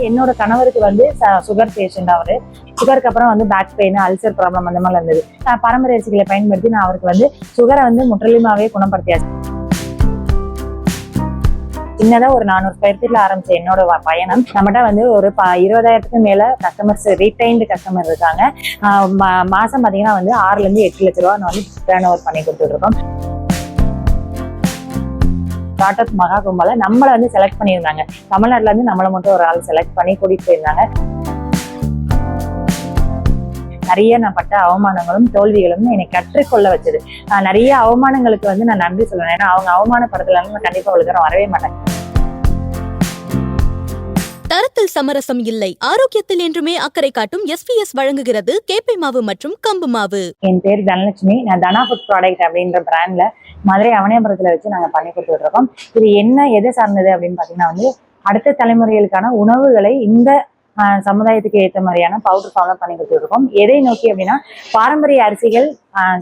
என்னோட கணவருக்கு வந்து சுகர் பேஷண்ட் அவரு. சுகருக்கு அப்புறம் வந்து பேக் பெயின் அல்சர் ப்ராப்ளம் அந்த மாதிரி இருந்தது. நான் பாரம்பரிய அரிசிகளை பயன்படுத்தி நான் அவருக்கு வந்து சுகரை வந்து முற்றிலுமாவே குணப்படுத்தியாச்சு. சின்னதா ஒரு நானூறு ஸ்கொயர் ஃபீட்ல ஆரம்பிச்ச என்னோட பயணம். நம்மகிட்ட வந்து ஒரு ப- இருபதாயிரத்துக்கு மேல கஸ்டமர்ஸ் ரீடைன்டு கஸ்டமர் இருக்காங்க. மா- மாசம் பாத்தீங்கன்னா வந்து ஆறுல இருந்து எட்டு லட்ச ரூபா நான் வந்து டேர்ன் ஓவர் பண்ணி கொடுத்துட்டு இருக்கோம். ஸ்டார்ட் அப் மகா கும்பல நம்மளை வந்து செலக்ட் பண்ணியிருந்தாங்க. தமிழ்நாட்டுல இருந்து நம்மளை மட்டும் ஒரு ஆள் செலக்ட் பண்ணி கூட்டிட்டு போயிருந்தாங்க. நிறைய நான் பட்ட அவமானங்களும் தோல்விகளும் என்னை கற்றுக்கொள்ள வச்சது. நிறைய அவமானங்களுக்கு வந்து நான் நன்றி சொல்லுவேன். ஏன்னா அவங்க அவமானப்படுத்தல நான் கண்டிப்பா அவளுக்கு வரவே மாட்டேன். தரத்தில் சமரசம் இல்லை. ஆரோக்கியத்தில் என்றுமே அக்கறை காட்டும் எஸ்பிஎஸ் வழங்குகிறது கேப்பை மாவு மற்றும் கம்பு மாவு. என் பேர் தனலட்சுமி. நான் தனா ஃபுட் ப்ராடக்ட் அப்படின்ற பிராண்ட்ல மதுரை அவனியாபுரத்துல வச்சு நாங்க பண்ணி கொடுத்துட்டு இருக்கோம் இது என்ன எதை சார்ந்தது அப்படின்னு பாத்தீங்கன்னா வந்து அடுத்த தலைமுறைகளுக்கான உணவுகளை இந்த சமுதாயத்துக்கு ஏற்ற மாதிரியான பவுடர் ஃபார்ம்ல பண்ணி கொடுத்துருக்கோம் எதை நோக்கி அப்படின்னா பாரம்பரிய அரிசிகள்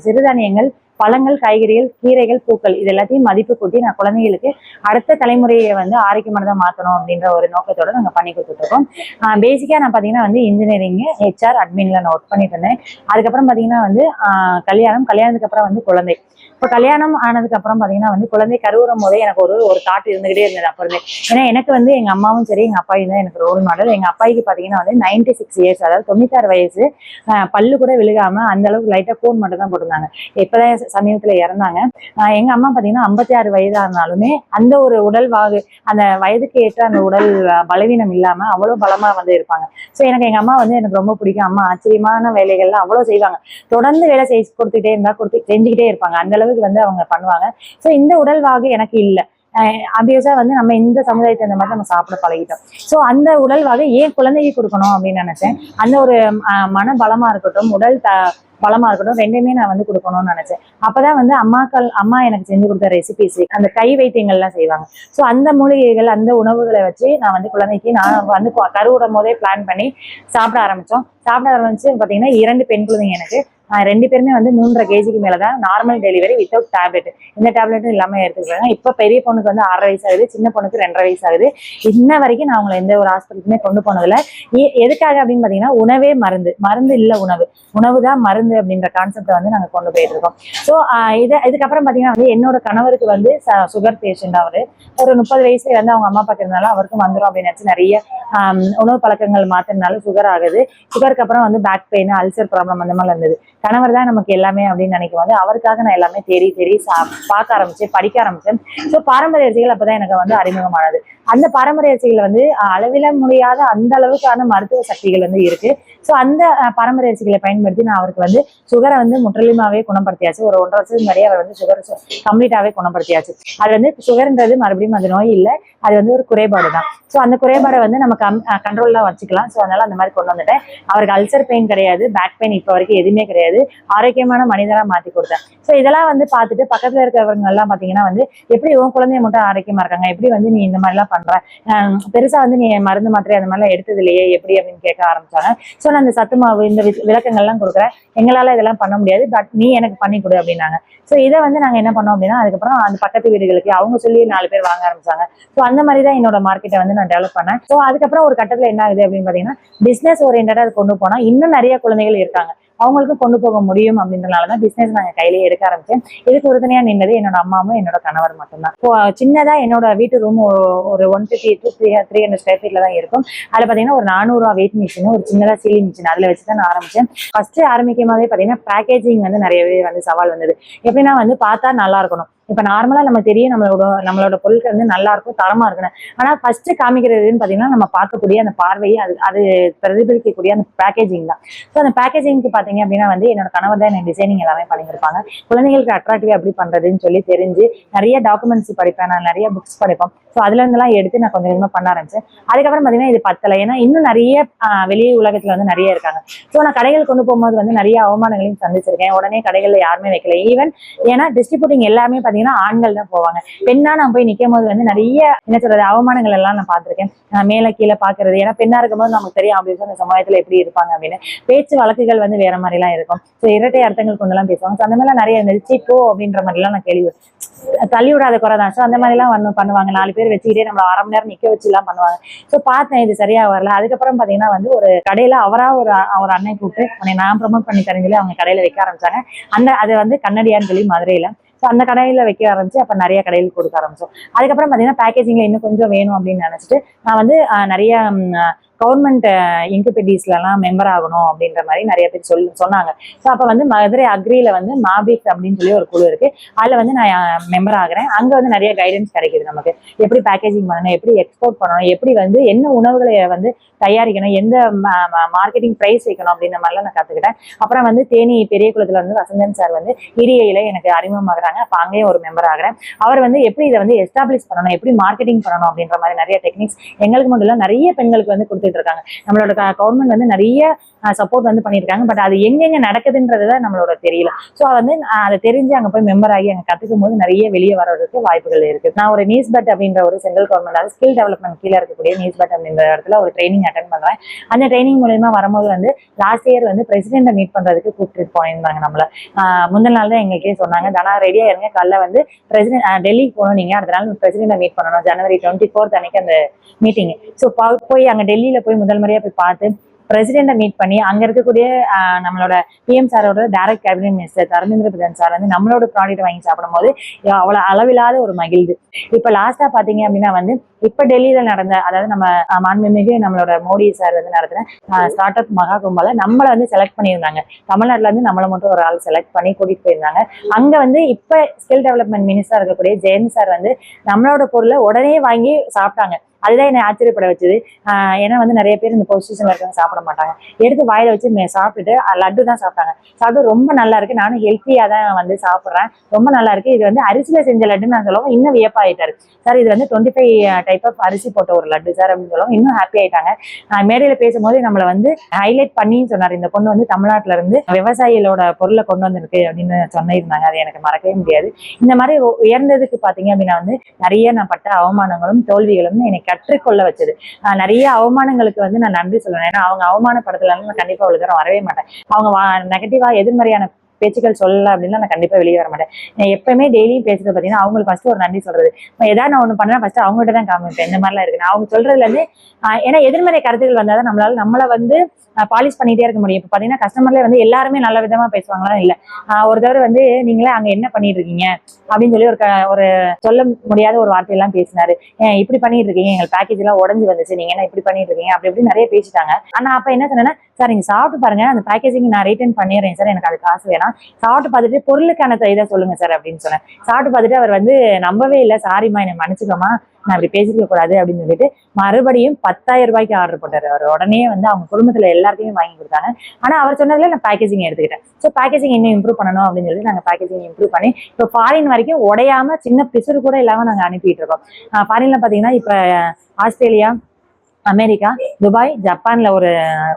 சிறுதானியங்கள் பழங்கள் காய்கறிகள் கீரைகள் பூக்கள் இது எல்லாத்தையும் மதிப்பு கூட்டி நான் குழந்தைகளுக்கு அடுத்த தலைமுறையை வந்து ஆரோக்கியமானதாக மாற்றணும் அப்படின்ற ஒரு நோக்கத்தோட நாங்கள் பண்ணி கொடுத்துட்ருக்கோம் பேசிக்காக நான் பார்த்தீங்கன்னா வந்து இன்ஜினியரிங் ஹெச்ஆர் அட்மின்ல நான் ஒர்க் பண்ணிட்டு இருந்தேன். அதுக்கப்புறம் பார்த்தீங்கன்னா வந்து கல்யாணம் கல்யாணத்துக்கு அப்புறம் வந்து குழந்தை. இப்போ கல்யாணம் ஆனதுக்கு அப்புறம் பார்த்தீங்கன்னா வந்து குழந்தை கருவுறும் போதே எனக்கு ஒரு ஒரு தாட் இருந்துகிட்டே இருந்தது அப்புறமே ஏன்னா எனக்கு வந்து எங்கள் அம்மாவும் சரி எங்கள் அப்பாயும் தான் எனக்கு ரோல் மாடல் எங்கள் அப்பாய்க்கு பார்த்தீங்கன்னா வந்து நைன்டி சிக்ஸ் இயர்ஸ் அதாவது தொண்ணூத்தாறு வயசு பல்லு கூட விழுகாம அந்த அளவுக்கு லைட்டாக ஃபோன் மட்டும் தான் போட்டிருந்தாங்க. இப்போதான் சமீபத்துல இறந்தாங்க. எங்க அம்மா பார்த்தீங்கன்னா ஐம்பத்தி ஆறு வயதா இருந்தாலுமே அந்த ஒரு உடல் வாகு அந்த வயதுக்கு ஏற்ற அந்த உடல் பலவீனம் இல்லாம அவ்வளவு பலமா வந்து இருப்பாங்க. ஸோ எனக்கு எங்க அம்மா வந்து எனக்கு ரொம்ப பிடிக்கும். அம்மா ஆச்சரியமான வேலைகள்லாம் அவ்வளவு செய்வாங்க. தொடர்ந்து வேலை செய் கொடுத்துட்டே இருந்தா கொடுத்து செஞ்சுக்கிட்டே இருப்பாங்க. அந்த அளவுக்கு வந்து அவங்க பண்ணுவாங்க. ஸோ இந்த உடல் வாகு எனக்கு இல்லை. அபியஸா வந்து நம்ம இந்த சமுதாயத்தை இந்த மாதிரி நம்ம சாப்பிட பழகிட்டோம். ஸோ அந்த உடல் வகை ஏன் குழந்தைக்கு கொடுக்கணும் அப்படின்னு நினைச்சேன். அந்த ஒரு மன பலமா இருக்கட்டும் உடல் த பலமா இருக்கட்டும் ரெண்டுமே நான் வந்து கொடுக்கணும்னு நினைச்சேன். அப்பதான் வந்து அம்மாக்கள் அம்மா எனக்கு செஞ்சு கொடுத்த ரெசிபிஸ் அந்த கை வைத்தியங்கள்லாம் செய்வாங்க. ஸோ அந்த மூலிகைகள் அந்த உணவுகளை வச்சு நான் வந்து குழந்தைக்கு நான் வந்து கருவிடும் போதே பிளான் பண்ணி சாப்பிட ஆரம்பிச்சோம். சாப்பிட ஆரம்பிச்சு பார்த்தீங்கன்னா இரண்டு பெண் குழந்தைங்க எனக்கு. ரெண்டு பேருமே வந்து மூன்றரை கேஜிக்கு மேலே தான் நார்மல் டெலிவரி வித்தவுட் டேப்லெட் இந்த டேப்லெட்டும் இல்லாம எடுத்துக்கிறாங்க இப்போ பெரிய பொண்ணுக்கு வந்து ஆறரை வயசு ஆகுது சின்ன பொண்ணுக்கு ரெண்டரை வயசு ஆகுது. இன்ன வரைக்கும் நான் அவங்களை எந்த ஒரு ஹாஸ்பிட்டலுக்குமே கொண்டு போனதில்லை. எதுக்காக அப்படின்னு பார்த்தீங்கன்னா உணவே மருந்து. மருந்து இல்ல உணவு. உணவு தான் மருந்து அப்படின்ற கான்செப்டை வந்து நாங்கள் கொண்டு போயிட்டு இருக்கோம் ஸோ இது இதுக்கப்புறம் பார்த்தீங்கன்னா வந்து என்னோட கணவருக்கு வந்து சுகர் பேஷண்ட் அவரு. ஒரு முப்பது வயசுல வந்து அவங்க அம்மா அப்பாக்கு இருந்தாலும் அவருக்கும் வந்துடும் அப்படின்னு நினைச்சு நிறைய உணவு பழக்கங்கள் மாத்தினாலும் சுகர் ஆகுது. சுகருக்கு அப்புறம் வந்து பேக் பெயின் அல்சர் ப்ராப்ளம் அந்த மாதிரி இருந்தது. கணவர் தான் நமக்கு எல்லாமே அப்படின்னு நினைக்கும் போது அவருக்காக நான் எல்லாமே தேடி தேடி சா பார்க்க ஆரம்பிச்சேன் படிக்க ஆரம்பிச்சேன். ஸோ பாரம்பரிய அரிசிகள் அப்பதான் எனக்கு வந்து அறிமுகமானது. அந்த பாரம்பரிய அரிசிகள் வந்து அளவில முடியாத அந்த அளவுக்கான மருத்துவ சக்திகள் வந்து இருக்கு. ஸோ அந்த பாரம்பரிய அரிசிகளை பயன்படுத்தி நான் அவருக்கு வந்து சுகரை வந்து முற்றிலுமாவே குணப்படுத்தியாச்சு. ஒரு ஒன்றரை வருஷத்துக்கு முன்னாடியே அவர் வந்து சுகர் கம்ப்ளீட்டாவே குணப்படுத்தியாச்சு. அது வந்து சுகர்ன்றது மறுபடியும் அது நோய் இல்லை. அது வந்து ஒரு குறைபாடு தான் ஸோ அந்த குறைபாடை வந்து நம்ம கம் கண்ட்ரோலில் வச்சுக்கலாம். ஸோ அதனால அந்த மாதிரி கொண்டு வந்துட்டேன். அவருக்கு அல்சர் பெயின் கிடையாது. பேக் பெயின் இப்போ வரைக்கும் எதுவுமே கிடையாது. ஆரோக்கியமான மனிதராக மாற்றி கொடுத்தேன். ஸோ இதெல்லாம் வந்து பார்த்துட்டு பக்கத்தில் இருக்கிறவங்க எல்லாம் பார்த்தீங்கன்னா வந்து எப்படி உன் குழந்தைய மட்டும் ஆரோக்கியமா இருக்காங்க? எப்படி வந்து நீ இந்த மாதிரிலாம் பண்ற? பெருசாக பெருசா வந்து நீ மருந்து மாத்திரை அந்த மாதிரிலாம் எடுத்தது இல்லையே? எப்படி? அப்படின்னு கேட்க ஆரம்பிச்சாங்க. ஸோ நான் இந்த சத்து மாவு இந்த வி- விளக்கங்கள்லாம் கொடுக்குறேன். எங்களால இதெல்லாம் பண்ண முடியாது. பட் நீ எனக்கு பண்ணி கொடு அப்படின்னாங்க. ஸோ இதை வந்து நாங்க என்ன பண்ணோம் அப்படின்னா அதுக்கப்புறம் அந்த பக்கத்து வீடுகளுக்கு அவங்க சொல்லி நாலு பேர் வாங்க ஆரம்பிச்சாங்க. ஸோ அந்த மாதிரி தான் என்னோட மார்க்கெட்டை வந்து நான் டெவலப் பண்ணேன். ஸோ அதுக்கப்புறம் அதுக்கப்புறம் ஒரு கட்டத்தில் என்ன ஆகுது அப்படின்னு பார்த்தீங்கன்னா பிஸ்னஸ் ஓரியன்டாக அது கொண்டு போனால் இன்னும் நிறைய குழந்தைகள் இருக்காங்க. அவங்களுக்கும் கொண்டு போக முடியும் அப்படின்றனால தான் பிஸ்னஸ் நாங்கள் கையிலேயே எடுக்க ஆரம்பிச்சேன். இதுக்கு உறுதுணையா நின்னது என்னோட அம்மாவும் என்னோட கணவர் மட்டும்தான். இப்போ சின்னதா என்னோட வீட்டு ரூம் ஒரு one fifty two three three hundred square ஃபீட்ல தான் இருக்கும். அதுல பாத்தீங்கன்னா ஒரு நானூறுவா வெயிட் மிஷின் ஒரு சின்னதா சீலிங் மிஷின் அதுல வச்சு தான் நான் ஆரம்பிச்சேன். ஃபர்ஸ்ட் ஆரம்பிக்கும் போதே பாத்தீங்கன்னா பேக்கேஜிங் வந்து நிறையவே வந்து சவால் வந்தது. எப்படின்னா வந்து பார்த்தா நல்லா இருக்கணும். இப்ப நார்மலா நம்ம தெரியும் நம்மளோட நம்மளோட பொருட்கள் வந்து நல்லா இருக்கும் தரமா இருக்கணும் ஆனா ஃபர்ஸ்ட் காமிக்கிறதுன்னு பாத்தீங்கன்னா நம்ம பார்க்கக்கூடிய அந்த பார்வையை அது அது பிரதிபலிக்கக்கூடிய அந்த பேக்கேஜிங் தான். ஸோ அந்த பேக்கேஜிங்க்கு பாத்தீங்க அப்படின்னா வந்து என்னோட கணவர் தான் எனக்கு டிசைனிங் எல்லாமே பண்ணியிருப்பாங்க. குழந்தைங்களுக்கு அட்ராக்டிவ் எப்படி பண்றதுன்னு சொல்லி தெரிஞ்சு நிறைய டாக்குமெண்ட்ஸ் படிப்பேன் நான் நிறைய புக்ஸ் படிப்போம் ஸோ அதுல இருந்தெல்லாம் எடுத்து நான் கொஞ்சம் கொஞ்சமா பண்ண ஆரம்பிச்சேன். அதுக்கப்புறம் பாத்தீங்கன்னா இது பத்தலை. ஏன்னா இன்னும் நிறைய வெளியே உலகத்தில் உலகத்துல வந்து நிறைய இருக்காங்க. ஸோ நான் கடைகள் கொண்டு போகும்போது வந்து நிறைய அவமானங்களையும் சந்திச்சிருக்கேன். உடனே கடைகள்ல யாருமே வைக்கல. ஈவன் ஏன்னா டிஸ்ட்ரிபியூட்டிங் எல்லாமே பாத்தீங்கன்னா பாத்தீங்கன்னா ஆண்கள் தான் போவாங்க. பெண்ணா நான் போய் நிக்கும் போது வந்து நிறைய என்ன சொல்றது அவமானங்கள் எல்லாம் நான் பார்த்திருக்கேன். அஹ் மேல கீழே பாக்குறது ஏன்னா பெண்ணா இருக்கும்போது நமக்கு தெரியும் அப்படி அந்த சமுதாயத்துல எப்படி இருப்பாங்க அப்படின்னு. பேச்சு வழக்குகள் வந்து வேற மாதிரி எல்லாம் இருக்கும். ஸோ இரட்டை அர்த்தங்கள் கொண்டெல்லாம் பேசுவாங்க. ஸோ அந்த மாதிரிலாம் நிறைய நெரிச்சி போ அப்படின்ற மாதிரிலாம் நான் கேள்வி தள்ளி விடாத குறை தான். ஸோ அந்த மாதிரிலாம் வந்து பண்ணுவாங்க. நாலு பேர் வச்சுக்கிட்டே நம்மள அரை மணி நேரம் நிக்க வச்சு எல்லாம் பண்ணுவாங்க. ஸோ பார்த்தேன் இது சரியா வரல. அதுக்கப்புறம் பாத்தீங்கன்னா வந்து ஒரு கடையில அவரா ஒரு அவர் அண்ணன் கூப்பிட்டு உன்னை நான் ப்ரமோட் பண்ணி தரேன் சொல்லி அவங்க கடையில வைக்க ஆரம்பிச்சாங்க. அந்த அது வந்து கண்ணடியான்னு சொல்லி மதுரையில. ஸோ அந்த கடையில் வைக்க ஆரம்பிச்சு அப்போ நிறைய கடையில் கொடுக்க ஆரம்பிச்சோம். அதுக்கப்புறம் பார்த்தீங்கன்னா பேக்கேஜிங்கில் இன்னும் கொஞ்சம் வேணும் அப்படின்னு நினச்சிட்டு நான் வந்து நிறைய கவர்மெண்ட் இன்குபெட்டிஸ்லாம் மெம்பர் ஆகணும் அப்படின்ற மாதிரி நிறைய பேர் சொல்லி சொன்னாங்க. ஸோ அப்போ வந்து மதுரை அக்ரியில் வந்து மாபிக் அப்படின்னு சொல்லி ஒரு குழு இருக்கு. அதில் வந்து நான் மெம்பர் ஆகிறேன். அங்கே வந்து நிறைய கைடன்ஸ் கிடைக்குது நமக்கு. எப்படி பேக்கேஜிங் பண்ணணும் எப்படி எக்ஸ்போர்ட் பண்ணணும் எப்படி வந்து என்ன உணவுகளை வந்து தயாரிக்கணும் எந்த மார்க்கெட்டிங் ப்ரைஸ் வைக்கணும் அப்படின்ற மாதிரிலாம் நான் கற்றுக்கிட்டேன் அப்புறம் வந்து தேனி பெரிய குளத்துல வந்து வசந்தன் சார் வந்து இரியில எனக்கு அறிமுகமாகறாங்க. அப்போ அங்கேயும் ஒரு மெம்பர் ஆகிறேன். அவர் வந்து எப்படி இதை வந்து எஸ்டாப்ளிஷ் பண்ணணும் எப்படி மார்க்கெட்டிங் பண்ணணும் அப்படின்ற மாதிரி நிறைய டெக்னிக்ஸ் எங்களுக்கு மட்டும் இல்லை நிறைய பெண்களுக்கு வந்து கொடுத்துட்டு இருக்காங்க. நம்மளோட கவர்மெண்ட் வந்து நிறைய சப்போர்ட் வந்து பண்ணியிருக்காங்க. பட் அது எங்கெங்க நடக்குதுன்றது தான் நம்மளோட தெரியல. ஸோ வந்து அதை தெரிஞ்சு அங்கே போய் மெம்பர் ஆகி அங்கே கற்றுக்கும் போது நிறைய வெளியே வர்றதுக்கு வாய்ப்புகள் இருக்கு. நான் ஒரு நியூஸ் பட் அப்படின்ற ஒரு சென்ட்ரல் கவர்மெண்ட் அதாவது ஸ்கில் டெவலப்மெண்ட் கீழே இருக்கக்கூடிய நியூஸ் பட் அப்படின்ற இடத்துல ஒரு ட்ரைனிங் அட்டன் பண்ணுறேன் அந்த ட்ரைனிங் மூலயமா வரும்போது வந்து லாஸ்ட் இயர் வந்து பிரசிடென்ட்டை மீட் பண்ணுறதுக்கு கூப்பிட்டு போயிருந்தாங்க நம்மள. முந்தின நாள் தான் எங்களுக்கே சொன்னாங்க தானா ரெடியாக இருங்க. காலைல வந்து பிரசிடென்ட் டெல்லிக்கு போகணும். நீங்கள் அடுத்த நாள் பிரசிடென்ட்டை மீட் பண்ணணும். ஜனவரி டுவெண்ட்டி ஃபோர்த் அன்னைக்கு அந்த மீட்டிங் ஸோ போய் அங்கே டெல்லியில் போய் முதல் முறையாக போய் பார்த்து பிரசிடென்ட்டை மீட் பண்ணி அங்க இருக்கக்கூடிய நம்மளோட பிஎம் சாரோட direct cabinet minister Dharmendra Pradhan sir வந்து நம்மளோட ப்ராடக்ட் வாங்கி சாப்பிடும்போது அவ்வளவு அளவில்லாத ஒரு மகிழ்வு. இப்ப லாஸ்டா பாத்தீங்க அப்படின்னா வந்து இப்ப டெல்லியில நடந்த அதாவது நம்ம மாண்புமிகு நம்மளோட மோடி சார் வந்து நடத்தின ஸ்டார்ட் அப் மகா கும்பல நம்மளை வந்து செலக்ட் பண்ணியிருந்தாங்க. தமிழ்நாட்டுல இருந்து நம்மளை மட்டும் ஒரு ஆள் செலக்ட் பண்ணி கூட்டிட்டு போயிருந்தாங்க. அங்க வந்து இப்ப ஸ்கில் டெவலப்மெண்ட் மினிஸ்டர் இருக்கக்கூடிய ஜெயந்த் சார் வந்து நம்மளோட பொருளை உடனே வாங்கி சாப்பிட்டாங்க. அதுதான் என்னை ஆச்சரியப்பட வச்சது. ஏன்னா வந்து நிறைய பேர் இந்த பொசிஷன்ல இருக்கவங்க சாப்பிட மாட்டாங்க. எடுத்து வாயில வச்சு மே- சாப்பிட்டுட்டு லட்டு தான் சாப்பிட்டாங்க. சாப்பிட்டு ரொம்ப நல்லா இருக்கு. நானும் ஹெல்த்தியா தான் வந்து சாப்பிட்றேன். ரொம்ப நல்லா இருக்கு. இது வந்து அரிசியில செஞ்ச லட்டுன்னு நான் சொல்லுவோம் இன்னும் வியப்பாயிட்டாரு சார் இது வந்து டுவெண்ட்டி ஃபைவ் டைப் ஆஃப் அரிசி போட்ட ஒரு லட்டு சார் அப்படின்னு சொல்லவும் இன்னும் ஹாப்பி ஆயிட்டாங்க. மேடையில் மேடையில பேசும்போது நம்மளை வந்து ஹைலைட் பண்ணின்னு சொன்னார். இந்த பொண்ணு வந்து தமிழ்நாட்டுல இருந்து விவசாயிகளோட பொருளை கொண்டு வந்திருக்கு அப்படின்னு சொன்னிருந்தாங்க. அது எனக்கு மறக்கவே முடியாது. இந்த மாதிரி உயர்ந்ததுக்கு பாத்தீங்க அப்படின்னா வந்து நிறைய நான் பட்ட அவமானங்களும் தோல்விகளும் எனக்கு கற்றுக்கொள்ள வச்சது. ஆஹ் நிறைய அவமானங்களுக்கு வந்து நான் நன்றி சொல்லணும். ஏன்னா அவங்க அவமானப்படுத்தல நான் கண்டிப்பா அவ்வளவு தூரம் வரவே மாட்டேன். அவங்க நெகட்டிவா எதிர்மறையான பேச்சுக்கள் சொல்லல அப்படின்னா நான் கண்டிப்பா வெளியே வர மாட்டேன். நான் எப்பவுமே டெய்லியும் பேசுறது பாத்தீங்கன்னா அவங்களுக்கு ஃபர்ஸ்ட் ஒரு நன்றி சொல்றது. இப்ப ஏதாவது நான் ஒண்ணு பண்ணா ஃபர்ஸ்ட் அவங்ககிட்ட தான் காமிப்பேன். இந்த மாதிரிலாம் இருக்கு. நான் அவங்க சொல்றதுல இருந்து ஏன்னா எதிர்மறை கருத்துக்கள் வந்தாதான் நம்மளால நம்மள வந்து பாலிஷ் பண்ணிட்டே இருக்க முடியும். இப்போ பாத்தீங்கன்னா கஸ்டமர்ல வந்து எல்லாருமே நல்ல விதமா பேசுவாங்களா இல்ல. ஒரு தடவை வந்து நீங்களே அங்க என்ன பண்ணிட்டு இருக்கீங்க? அப்படின்னு சொல்லி ஒரு க- ஒரு சொல்ல முடியாத ஒரு வார்த்தையெல்லாம் பேசினாரு. ஏன் இப்படி பண்ணிட்டு இருக்கீங்க? எங்க பேக்கேஜ் எல்லாம் உடஞ்சு வந்துச்சு. நீங்க என்ன இப்படி பண்ணிட்டு இருக்கீங்க? அப்படி இப்படி நிறைய பேசிட்டாங்க. ஆனா அப்ப என்ன சொன்னேன்னா சார் நீங்கள் சாப்பிட்டு பாருங்க. அந்த பேக்கேஜிங் நான் ரிட்டர்ன் பண்ணிடுறேன் சார். எனக்கு அது காசு வேணாம். சாப்பிட்டு பார்த்துட்டு பொருளுக்கான இதை சொல்லுங்க சார் அப்படின்னு சொன்னேன். சாப்பிட்டு பார்த்துட்டு அவர் வந்து நம்பவே இல்லை. சாரிம்மா என்னை மன்னிச்சுக்கோமா நான் இப்படி பேசிக்க கூடாது அப்படின்னு சொல்லிட்டு மறுபடியும் பத்தாயிரம் ரூபாய்க்கு ஆர்டர் போட்டார். அவர் உடனே வந்து அவங்க குடும்பத்தில் எல்லாருக்குமே வாங்கி கொடுத்தாங்க. ஆனால் அவர் சொன்னதுல நான் பேக்கேஜிங் எடுத்துக்கிட்டேன். ஸோ பேக்கேஜிங் இன்னும் இம்ப்ரூவ் பண்ணணும் அப்படின்னு சொல்லி நாங்கள் பேக்கேஜிங் இம்ப்ரூவ் பண்ணி இப்போ ஃபாரின் வரைக்கும் உடையாம சின்ன பிசுறு கூட இல்லாமல் நாங்கள் அனுப்பிட்டு இருக்கோம். ஃபாரின்ல பார்த்தீங்கன்னா இப்போ ஆஸ்திரேலியா அமெரிக்கா துபாய் ஜப்பான்ல ஒரு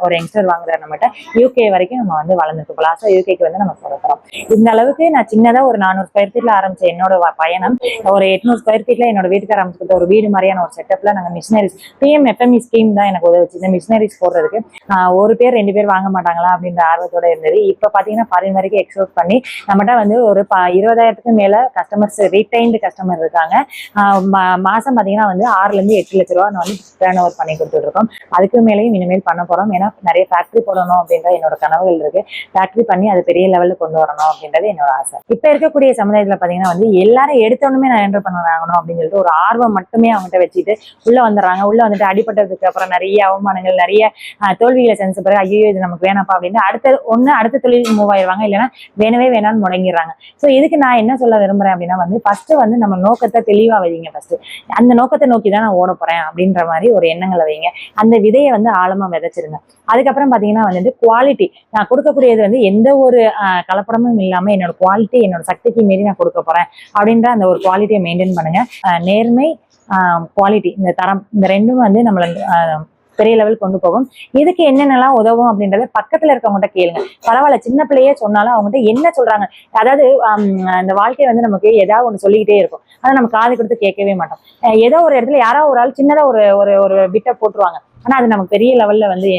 ஒரு யங்ஸ்டர் வாங்குறாரு நம்மகிட்ட. யூகே வரைக்கும் நம்ம வந்து வளர்ந்துக்கலாம் ஸோ யூகேக்கு வந்து நம்ம போக போறோம். இந்த அளவுக்கு நான் சின்னதா ஒரு நானூறு ஸ்கொயர் ஃபீட்ல ஆரம்பிச்ச என்னோட பயணம் ஒரு எட்நூறு ஸ்கொயர் ஃபீட்ல என்னோட வீட்டுக்கு ஆரம்பிச்சுக்கிட்ட ஒரு வீடு மாதிரியான ஒரு செட்டப்ல நாங்கள் மிஷினரிஸ் பிஎம் எஃப்எம்இ ஸ்கீம் தான் எனக்கு உதவிச்சு. இந்த மிஷினரிஸ் போடுறதுக்கு ஒரு பேர் ரெண்டு பேர் வாங்க மாட்டாங்களா அப்படின்ற ஆர்வத்தோட இருந்தது. இப்போ பாத்தீங்கன்னா ஃபாரின் வரைக்கும் எக்ஸ்போர்ட் பண்ணி நம்மகிட்ட வந்து ஒரு இருபதாயிரத்துக்கு மேல கஸ்டமர்ஸ் ரீடைன்டு கஸ்டமர் இருக்காங்க. மா- மாசம் பாத்தீங்கன்னா வந்து ஆறுல இருந்து எட்டு லட்ச ரூபா நான் வந்து டேர்ன் ஓவர் பண்ணி கொடுத்துட்டு இருக்கோம் அதுக்கு மேலேயும் இனிமேல் பண்ண போறோம். ஏன்னா நிறைய ஃபேக்டரி போடணும் அப்படின்ற என்னோட கனவுகள் இருக்கு. ஃபேக்டரி பண்ணி அது பெரிய லெவலில் கொண்டு வரணும் அப்படின்றது என்னோட ஆசை. இப்ப இருக்கக்கூடிய சமுதாயத்துல பாத்தீங்கன்னா வந்து எல்லாரும் எடுத்தோடனே நான் என்டர் பண்ணுறாங்கணும் அப்படின்னு சொல்லிட்டு ஒரு ஆர்வம் மட்டுமே அவங்ககிட்ட வச்சுட்டு உள்ள வந்துடுறாங்க. உள்ள வந்துட்டு அடிபட்டதுக்கு அப்புறம் நிறைய அவமானங்கள் நிறைய தோல்விகளை செஞ்ச பிறகு ஐயோ இது நமக்கு வேணாப்பா அப்படின்னு அடுத்த ஒண்ணு அடுத்த தொழில் மூவ் ஆயிடுவாங்க இல்லைன்னா வேணவே வேணாம்னு முடங்கிடுறாங்க. ஸோ இதுக்கு நான் என்ன சொல்ல விரும்புறேன் அப்படின்னா வந்து ஃபர்ஸ்ட் வந்து நம்ம நோக்கத்தை தெளிவா வைங்க ஃபஸ்ட்டு அந்த நோக்கத்தை நோக்கி தான் நான் ஓட போறேன் அப்படின்ற மாதிரி ஒரு எண்ணங்களை வைங்க. அந்த விதையை வந்து ஆழமா விதைச்சிருங்க. அதுக்கப்புறம் பாத்தீங்கன்னா வந்துட்டு குவாலிட்டி நான் கொடுக்கக்கூடியது வந்து எந்த ஒரு கலப்படமும் இல்லாம என்னோட குவாலிட்டி என்னோட சக்திக்கு மீறி நான் கொடுக்க போறேன். அப்படின்ற அந்த ஒரு குவாலிட்டியை மெயின்டைன் பண்ணுங்க. ஆஹ், நேர்மை குவாலிட்டி இந்த தரம் இந்த ரெண்டும் வந்து நம்மள பெரிய லெவல் கொண்டு போகும். இதுக்கு என்னென்னலாம் உதவும் அப்படின்றத பக்கத்துல இருக்கவங்ககிட்ட கேளுங்க. பரவாயில்ல சின்ன பிள்ளையே சொன்னாலும் அவங்ககிட்ட என்ன சொல்றாங்க? அதாவது இந்த வாழ்க்கை வந்து நமக்கு ஏதாவது ஒன்று சொல்லிக்கிட்டே இருக்கும். அதை நம்ம காது கொடுத்து கேட்கவே மாட்டோம். ஏதோ ஒரு இடத்துல யாரோ ஒரு ஆள் சின்னதா ஒரு ஒரு ஒரு பிட்டை போட்டுருவாங்க. ஆனா அது நமக்கு பெரிய லெவல்ல வந்து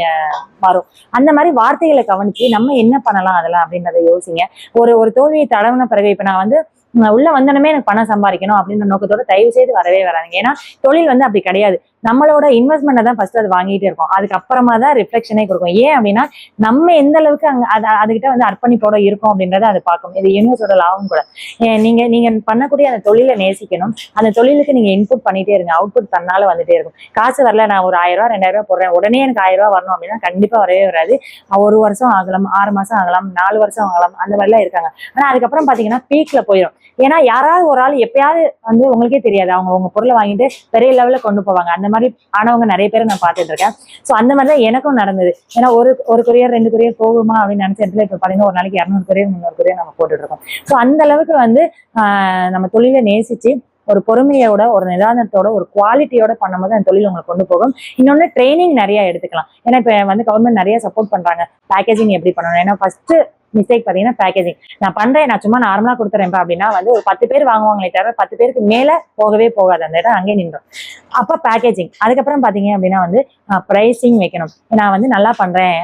மாறும். வரும் அந்த மாதிரி வார்த்தைகளை கவனிச்சு நம்ம என்ன பண்ணலாம் அதெல்லாம் அப்படின்றத யோசிங்க. ஒரு ஒரு தோல்வியை தடவின பிறகு இப்ப நான் வந்து உள்ள வந்தனமே எனக்கு பணம் சம்பாதிக்கணும் அப்படின்ற நோக்கத்தோட தயவு செய்து வரவே வராங்க ஏன்னா தொழில் வந்து அப்படி கிடையாது. நம்மளோட இன்வெஸ்ட்மெண்ட்டை தான் ஃபர்ஸ்ட் அது வாங்கிட்டே இருக்கும். அதுக்கப்புறமா தான் ரிஃப்ளெக்ஷனே கொடுக்கும். ஏன் அப்படின்னா நம்ம எந்த அளவுக்கு அங்க அது அதுகிட்ட வந்து அர்ப்பணிப்போட இருக்கோம் அப்படின்றத அது பார்க்கணும் இது யூனிவர்ஸோட லாபம் கூட. நீங்கள் நீங்க நீங்க பண்ணக்கூடிய அந்த தொழிலை நேசிக்கணும். அந்த தொழிலுக்கு நீங்க இன்புட் பண்ணிட்டே இருங்க. அவுட்புட் தன்னால வந்துட்டே இருக்கும். காசு வரல நான் ஒரு ஆயிரம் ரூபா ரெண்டாயிரம் ரூபா போடுறேன். உடனே எனக்கு ஆயிரம் ரூபா வரணும் அப்படின்னா கண்டிப்பா வரவே வராது. ஒரு வருஷம் ஆகலாம் ஆறு மாசம் ஆகலாம் நாலு வருஷம் ஆகலாம் அந்த மாதிரிலாம் இருக்காங்க. ஆனா அதுக்கப்புறம் பாத்தீங்கன்னா பீக்ல போயிடும் ஏன்னா யாராவது ஒரு ஆள் எப்பயாவது வந்து உங்களுக்கே தெரியாது. அவங்க உங்க பொருளை வாங்கிட்டு பெரிய லெவல்ல கொண்டு போவாங்க. அந்த மாதிரி ஆனவங்க நிறைய பேரை நான் பார்த்துட்டு இருக்கேன் ஸோ அந்த மாதிரி தான் எனக்கும் நடந்தது. ஏன்னா ஒரு ஒரு கொரியர் ரெண்டு கொரியர் போகுமா அப்படின்னு நினைச்ச இடத்துல இப்போ பார்த்தீங்கன்னா ஒரு நாளைக்கு இரநூறு கொரியர் முந்நூறு கொரியர் நம்ம போட்டுட்டு இருக்கோம் ஸோ அந்த அளவுக்கு வந்து ஆஹ் நம்ம தொழிலை நேசிச்சு ஒரு பொறுமையோட ஒரு நிதானத்தோட ஒரு குவாலிட்டியோட பண்ணும்போது அந்த தொழில் உங்களுக்கு கொண்டு போகும். இன்னொன்று ட்ரைனிங் நிறைய எடுத்துக்கலாம். ஏன்னா இப்போ வந்து கவர்மெண்ட் நிறைய சப்போர்ட் பண்றாங்க. பேக்கேஜிங் எப்படி பண்ணணும்? ஏன்னா ஃபர்ஸ்ட் மிஸ்டேக் பார்த்தீங்கன்னா பேக்கேஜிங் நான் பண்றேன் நான் சும்மா நார்மலா கொடுத்துறேன் அப்படின்னா வந்து ஒரு பத்து பேர் வாங்குவாங்களே தவிர பத்து பேருக்கு மேல போகவே போகாது. அந்த இடம் அங்கேயே நின்றோம். அப்போ பேக்கேஜிங் அதுக்கப்புறம் பாத்தீங்க அப்படின்னா வந்து ப்ரைஸிங் வைக்கணும். நான் வந்து நல்லா பண்றேன்.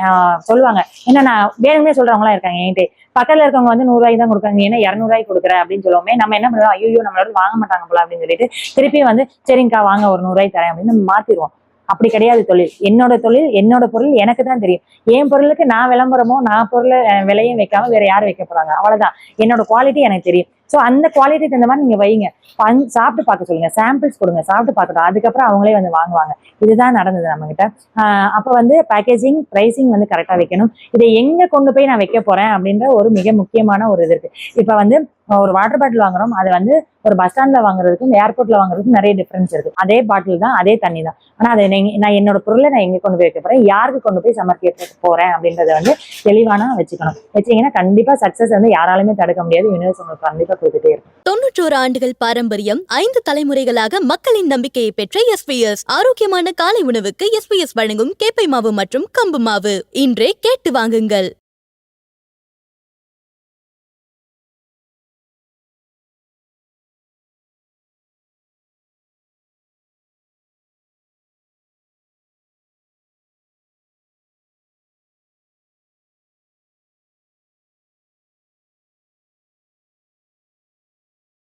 சொல்லுவாங்க. ஏன்னா நான் வேணுமே சொல்றவங்களா இருக்காங்க என்கிட்ட. பக்கத்துல இருக்கவங்க வந்து நூறுரூவாய்க்கு தான் கொடுக்காங்க ஏன்னா இரநூறுவாய்க்கு கொடுக்குற அப்படின்னு சொல்லுவோமே நம்ம என்ன பண்ணுவோம்? ஐயோ நம்மளோட வாங்க மாட்டாங்க போல அப்படின்னு சொல்லிட்டு திருப்பி வந்து சரிங்கக்கா வாங்க ஒரு நூறுரூவாய் தரேன் அப்படின்னு நம்ம மாத்திடுவோம். அப்படி கிடையாது தொழில். என்னோட தொழில் என்னோட பொருள் எனக்கு தான் தெரியும். என் பொருளுக்கு நான் விளம்பரமோ நான் பொருளை விலையும் வைக்காம வேற யாரும் வைக்க போறாங்க? அவ்வளவுதான். என்னோட குவாலிட்டி எனக்கு தெரியும். ஸோ அந்த குவாலிட்டி தகுந்த மாதிரி நீங்க வைங்க. பண் சாப்பிட்டு பார்க்க சொல்லுங்க. சாம்பிள்ஸ் கொடுங்க. சாப்பிட்டு பார்க்கட்டும். அதுக்கப்புறம் அவங்களே வந்து வாங்குவாங்க. இதுதான் நடந்தது நம்ம கிட்ட அப்போ வந்து பேக்கேஜிங் ப்ரைசிங் வந்து கரெக்டாக வைக்கணும். இதை எங்க கொண்டு போய் நான் வைக்க போறேன் அப்படின்ற ஒரு மிக முக்கியமான ஒரு இது இருக்கு. இப்போ வந்து ஒரு வாட்டர் பாட்டில் வாங்குறோம் அது வந்து ஒரு பஸ் ஸ்டாண்ட்ல வாங்குறதுக்கும் ஏர்போர்ட்ல வாங்குறதுக்கும் நிறைய டிஃபரன்ஸ் இருக்கு. அதே பாட்டில் தான் அதே தண்ணி தான். ஆனா அதை நான் என்னோட பொருளை நான் எங்க கொண்டு போய் வைக்க போறேன்? யாருக்கு கொண்டு போய் சமர்ப்பிக்க போறேன் அப்படின்றத வந்து தெளிவான வச்சுக்கணும். வச்சீங்கன்னா கண்டிப்பா சக்சஸ் வந்து யாராலுமே தடுக்க முடியாது. யூனிவர்ஸ் உங்களுக்கு கண்டிப்பா கொடுத்துட்டே இருக்கும். தொன்னூற்றோரு ஆண்டுகள் பாரம்பரியம் ஐந்து தலைமுறைகளாக மக்களின் நம்பிக்கையை பெற்ற எஸ்பிஎஸ் ஆரோக்கியமான காலை உணவுக்கு எஸ்பிஎஸ் வழங்கும் கேப்பை மாவு மற்றும் கம்பு மாவு. இன்றே கேட்டு வாங்குங்கள்.